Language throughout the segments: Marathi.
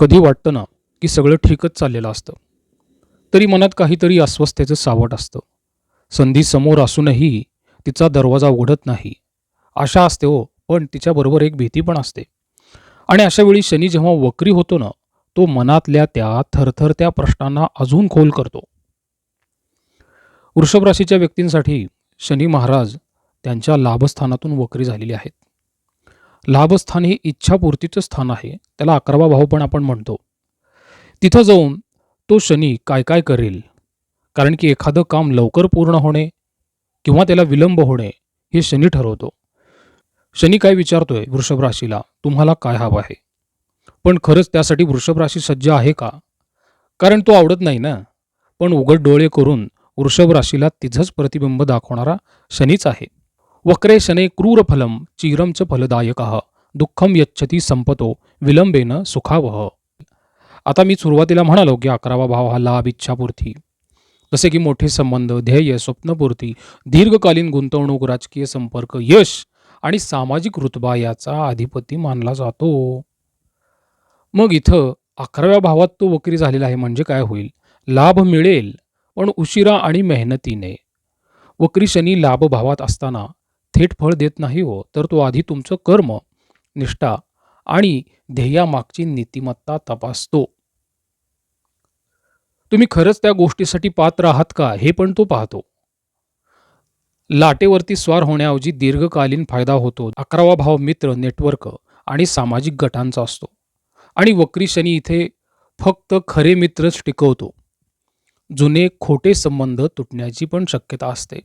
कधी वाटतं ना की सगळं ठीकच चाललेलं असतं. तरी मनात काहीतरी अस्वस्थतेचं सावट असतं. संधी समोर असूनही तिचा दरवाजा उघडत नाही. आशा असते हो पण तिच्याबरोबर एक भीती पण असते. आणि अशा वेळी शनी जेव्हा वक्री होतो ना तो मनातल्या त्या थरथरत्या प्रश्नांना अजून खोल करतो. वृषभ राशीच्या व्यक्तींसाठी शनी महाराज त्यांच्या लाभस्थानातून वक्री झालेले आहेत. लाभस्थान हे इच्छापूर्तीचं स्थान आहे. त्याला अकरावा भाव पण आपण म्हणतो. तिथं जाऊन तो शनी काय काय करेल? कारण की एखादं काम लवकर पूर्ण होणे किंवा त्याला विलंब होणे हे शनी ठरवतो. शनी काय विचारतोय वृषभ राशीला? तुम्हाला काय हवं आहे? पण खरंच त्यासाठी वृषभ राशी सज्ज आहे का? कारण तो आवडत नाही ना. पण उघड डोळे करून वृषभ राशीला तिझंच प्रतिबिंब दाखवणारा शनीच आहे. वक्रेशने क्रूरफलम चिरम च फलदायक दुःखम यच्छती संपतो विलंबेन सुखावह आता मी सुरुवातीला म्हणालो की अकरावा भाव हा लाभ इच्छापूर्ती जसे की मोठे संबंध ध्येय स्वप्नपूर्ती दीर्घकालीन गुंतवणूक राजकीय संपर्क यश आणि सामाजिक रुतबा याचा अधिपती मानला जातो। मग इथं अकराव्या भावात तो वक्री झालेला आहे म्हणजे काय होईल? लाभ मिळेल पण उशिरा आणि मेहनतीने। वक्री शनी लाभ भावात असताना थेट फळ देत नाही हो तर तो आधी तुमचं कर्म निष्ठा आणि ध्येयामागची नीतिमत्ता तपासतो. तुम्ही खरंच त्या गोष्टीसाठी पात्र आहात का हे पण तो पाहतो. लाटेवरती स्वार होण्याऐवजी दीर्घकालीन फायदा होतो. अकरावा भाव मित्र नेटवर्क आणि सामाजिक गटांचा असतो. आणि वक्री शनी इथे फक्त खरे मित्रच टिकवतो. जुने खोटे संबंध तुटण्याची पण शक्यता असते.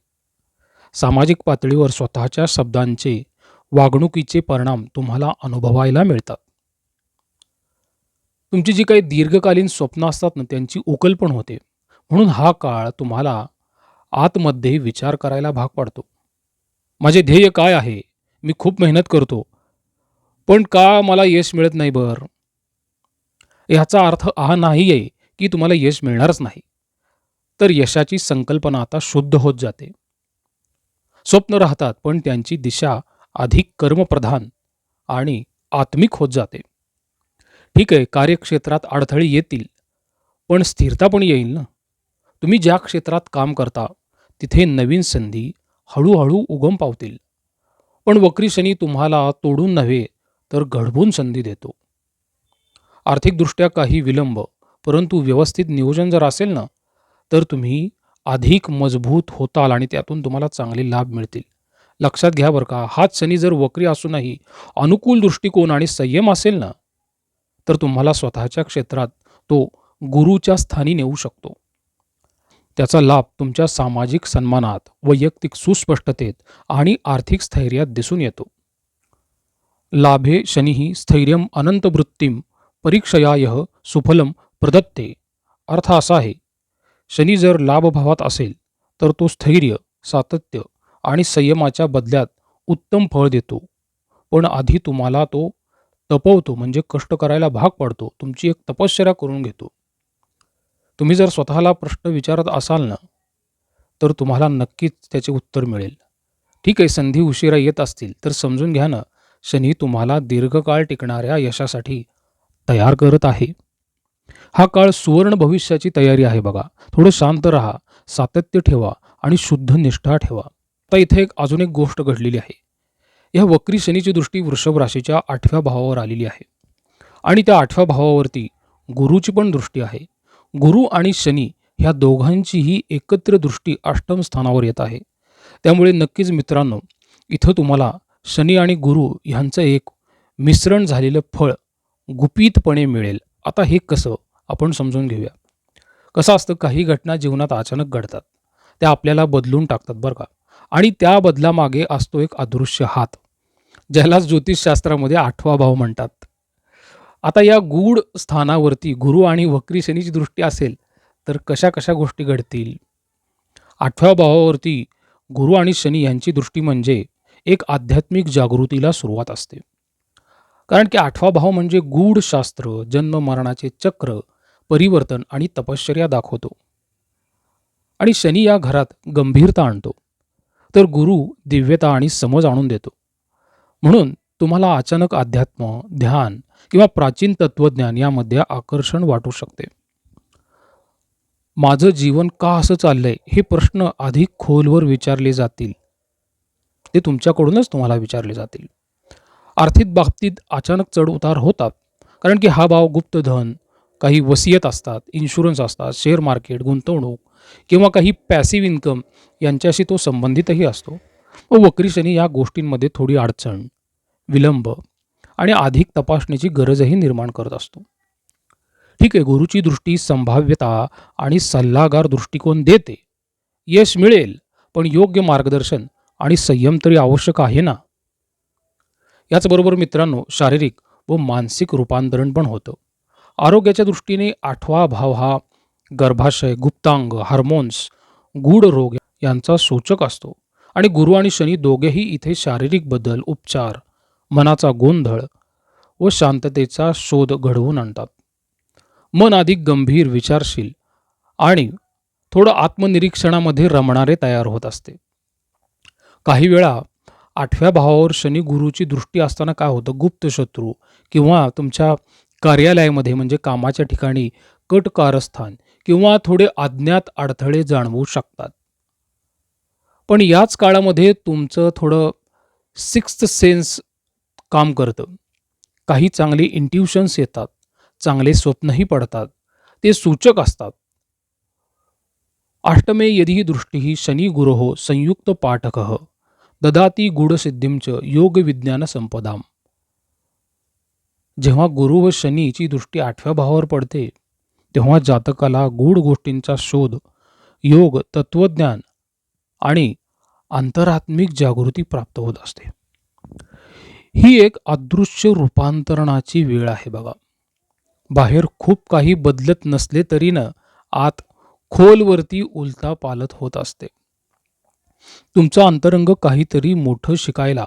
सामाजिक पातळीवर स्वतःच्या शब्दांचे वागणुकीचे परिणाम तुम्हाला अनुभवायला मिळतात. तुमची जी काही दीर्घकालीन स्वप्न असतात ना त्यांची उकल पण होते. म्हणून हा काळ तुम्हाला आतमध्ये विचार करायला भाग पाडतो. माझे ध्येय काय आहे मी खूप मेहनत करतो. पण का मला यश मिळत नाही बर? ह्याचा अर्थ हा नाही आहे की तुम्हाला यश मिळणारच नाही. तर यशाची संकल्पना आता शुद्ध होत जाते. स्वप्न राहतात पण त्यांची दिशा अधिक कर्मप्रधान आणि आत्मिक होत जाते. ठीक आहे कार्यक्षेत्रात अडथळे येतील पण स्थिरता पण येईल ना? तुम्ही ज्या क्षेत्रात काम करता तिथे नवीन संधी हळूहळू उगम पावतील. पण वक्री शनी तुम्हाला तोडून नव्हे तर घडवून संधी देतो. आर्थिकदृष्ट्या काही विलंब परंतु व्यवस्थित नियोजन जर असेल ना तर तुम्ही अधिक मजबूत होताल आणि त्यातून तुम्हाला चांगले लाभ मिळतील. लक्षात घ्या बरं का हाच शनी जर वक्री असूनही अनुकूल दृष्टिकोन आणि संयम असेल ना तर तुम्हाला स्वतःच्या क्षेत्रात तो गुरुच्या स्थानी नेऊ शकतो. त्याचा लाभ तुमच्या सामाजिक सन्मानात वैयक्तिक सुस्पष्टतेत आणि आर्थिक स्थैर्यात दिसून येतो. लाभे शनी स्थैर्यम अनंतवृत्तीम परीक्षयाय सुफलम प्रदत्ते. अर्थ असा आहे शनी जर लाभभावात असेल तर तो स्थैर्य सातत्य आणि संयमाच्या बदल्यात उत्तम फळ देतो. पण आधी तुम्हाला तो तपवतो म्हणजे कष्ट करायला भाग पाडतो. तुमची एक तपश्चर्या करून घेतो. तुम्ही जर स्वतःला प्रश्न विचारत असाल ना तर तुम्हाला नक्कीच त्याचे उत्तर मिळेल. ठीक आहे संधी उशिरा येत असतील तर समजून घ्या ना शनी तुम्हाला दीर्घकाळ टिकणाऱ्या यशासाठी तयार करत आहे. हा काळ सुवर्ण भविष्याची तयारी आहे बघा. थोडं शांत राहा सातत्य ठेवा आणि शुद्ध निष्ठा ठेवा. आता इथे एक अजून एक गोष्ट घडलेली आहे. या वक्री शनीची दृष्टी वृषभ राशीच्या आठव्या भावावर आलेली आहे. आणि त्या आठव्या भावावरती गुरुची पण दृष्टी आहे. गुरु आणि शनी ह्या दोघांचीही एकत्र दृष्टी अष्टम स्थानावर येत आहे. त्यामुळे नक्कीच मित्रांनो इथं तुम्हाला शनी आणि गुरु ह्यांचं एक मिश्रण झालेलं फळ गुपितपणे मिळेल. आता हे कसं? आपण समजून घेऊया. कसं असतं काही घटना जीवनात अचानक घडतात. त्या आपल्याला बदलून टाकतात बरं का. आणि त्या बदलामागे असतो एक अदृश्य हात ज्याला ज्योतिषशास्त्रामध्ये आठवा भाव म्हणतात. आता या गूढ स्थानावरती गुरु आणि वक्री शनीची दृष्टी असेल तर कशा कशा गोष्टी घडतील? आठव्या भावावरती गुरु आणि शनी यांची दृष्टी म्हणजे एक आध्यात्मिक जागृतीला सुरुवात असते. कारण की आठवा भाव म्हणजे गूढ शास्त्र जन्म मरणाचे चक्र परिवर्तन आणि तपश्चर्या दाखवतो. आणि शनी या घरात गंभीरता आणतो. तर गुरु दिव्यता आणि समज आणून देतो. म्हणून तुम्हाला अचानक अध्यात्म ध्यान किंवा प्राचीन तत्वज्ञान यामध्ये आकर्षण वाटू शकते. माझं जीवन का असं चाललंय हे प्रश्न अधिक खोलवर विचारले जातील. ते तुमच्याकडूनच तुम्हाला विचारले जातील. आर्थिक बाबतीत अचानक चढ उतार होतात कारण की हा भाव गुप्त धन काही वसियत असतात इन्शुरन्स असतात शेअर मार्केट गुंतवणूक किंवा काही पॅसिव्ह इन्कम यांच्याशी तो संबंधितही असतो. व वक्री शनी या गोष्टींमध्ये थोडी अडचण विलंब आणि अधिक तपासणीची गरजही निर्माण करत असतो. ठीक आहे गुरुची दृष्टी संभाव्यता आणि सल्लागार दृष्टिकोन देते. यश मिळेल पण योग्य मार्गदर्शन आणि संयम तरी आवश्यक आहे ना? याचबरोबर मित्रांनो शारीरिक व मानसिक रूपांतरण पण होतं. आरोग्याच्या दृष्टीने आठवा भाव हा गर्भाशय गुप्तांग हार्मोन्स गूढ रोग यांचा सूचक असतो. आणि गुरु आणि शनी दोघेही इथे शारीरिक बदल उपचार मनाचा गोंधळ व शांततेचा शोध घडवून आणतात. मन अधिक गंभीर विचारशील आणि थोडं आत्मनिरीक्षणामध्ये रमणारे तयार होत असते. काही वेळा आठव्या भावावर शनी गुरुची दृष्टी असताना काय होतं? गुप्त शत्रू किंवा तुमच्या कार्यालयामध्ये म्हणजे कामाच्या ठिकाणी कट कारस्थान किंवा थोडे अज्ञात अडथळे जाणवू शकतात. पण याच काळामध्ये तुमचं थोडं सिक्स्थ सेन्स काम करतं. काही चांगले इंट्युशन्स येतात चांगले स्वप्नही पडतात ते सूचक असतात. अष्टमे यदि दृष्टी शनी गुरो संयुक्त पाठक ददाती गूढसिद्धींच योग विज्ञान संपदाम. जेव्हा गुरु व शनीची दृष्टी आठव्या भावावर पडते तेव्हा जातकाला गूढ गोष्टींचा शोध योग तत्वज्ञान आणि अंतरात्मिक जागृती प्राप्त होत असते. ही एक अदृश्य रूपांतरणाची वेळ आहे बघा. बाहेर खूप काही बदलत नसले तरी ना आत खोलवरती उलता पालत होत असते. तुमचं अंतरंग काहीतरी मोठं शिकायला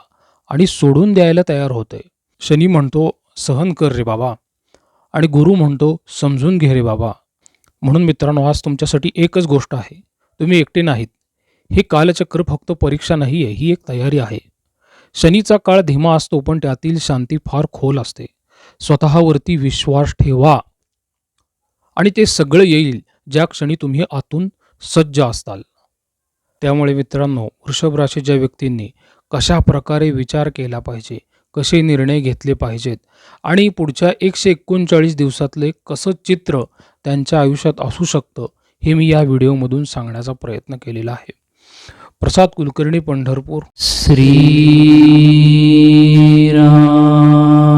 आणि सोडून द्यायला तयार होतंय. शनी म्हणतो सहन कर रे बाबा. आणि गुरु म्हणतो समजून घे रे बाबा. म्हणून मित्रांनो आज तुमच्यासाठी एकच गोष्ट आहे. तुम्ही एकटे नाहीत. हे कालचक्र फक्त परीक्षा नाही आहे ही एक तयारी आहे. शनीचा काळ धीमा असतो पण त्यातील शांती फार खोल असते. स्वतःवरती विश्वास ठेवा. आणि ते सगळं येईल ज्या क्षणी तुम्ही आतून सज्ज असताल. त्यामुळे मित्रांनो वृषभ राशीच्या व्यक्तींनी कशा प्रकारे विचार केला पाहिजे? कसे निर्णय घेतले पाहिजेत? आणि पुढच्या एकशे एकोणचाळीस दिवसातले कसं चित्र त्यांच्या आयुष्यात असू शकतं हे मी या व्हिडिओमधून सांगण्याचा प्रयत्न केलेला आहे. प्रसाद कुलकर्णी पंढरपूर. श्रीराम.